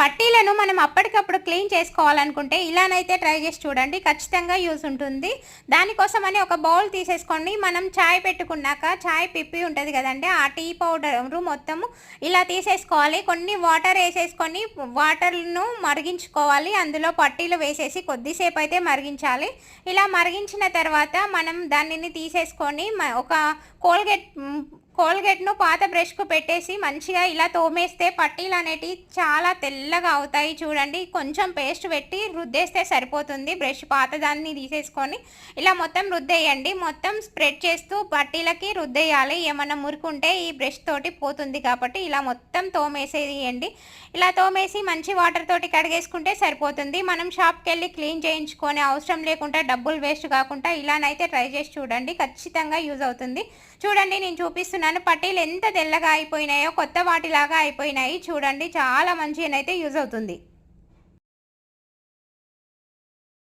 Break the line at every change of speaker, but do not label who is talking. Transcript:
పట్టీలను మనం అప్పటికప్పుడు క్లీన్ చేసుకోవాలనుకుంటే ఇలానైతే ట్రై చేసి చూడండి. ఖచ్చితంగా యూజ్ ఉంటుంది. దానికోసం అని ఒక బౌల్ తీసేసుకోండి మనం చాయ్ పెట్టుకున్నాక ఛాయ్ పిప్పి ఉంటుంది కదండి ఆ టీ పౌడర్ మొత్తము ఇలా తీసేసుకోవాలి. కొన్ని వాటర్ వేసేసుకొని వాటర్ను మరిగించుకోవాలి. అందులో పట్టీలు వేసేసి కొద్దిసేపు అయితే మరిగించాలి. ఇలా మరిగించిన తర్వాత మనం దానిని తీసేసుకొని మ- ఒక కోల్గేట్ కోల్గేట్ను పాత బ్రష్కు పెట్టేసి మంచిగా ఇలా తోమేస్తే పట్టీలు అనేటివి చాలా తెల్లగా అవుతాయి చూడండి. కొంచెం పేస్ట్ పెట్టి రుద్దేస్తే సరిపోతుంది బ్రష్ పాతదాన్ని తీసేసుకొని. ఇలా మొత్తం రుద్దేయండి. మొత్తం స్ప్రెడ్ చేస్తూ పట్టీలకి రుద్దేయాలి. ఏమన్నా మురుకుంటే ఈ బ్రష్ తోటి పోతుంది కాబట్టి ఇలా మొత్తం తోమేసేయండి. ఇలా తోమేసి మంచి వాటర్ తోటి కడిగేసుకుంటే సరిపోతుంది. మనం షాప్కి వెళ్ళి క్లీన్ చేయించుకొని అవసరం లేకుండా డబ్బులు వేస్ట్ కాకుండా ఇలానైతే ట్రై చేసి చూడండి. ఖచ్చితంగా యూజ్ అవుతుంది. చూడండి నేను చూపిస్తున్నాను. పట్టీలు ఎంత తెల్లగా అయిపోయినాయో కొత్త వాటిలాగా అయిపోయినాయి. చూడండి చాలా మంచిగానైతే యూజ్ అవుతుంది.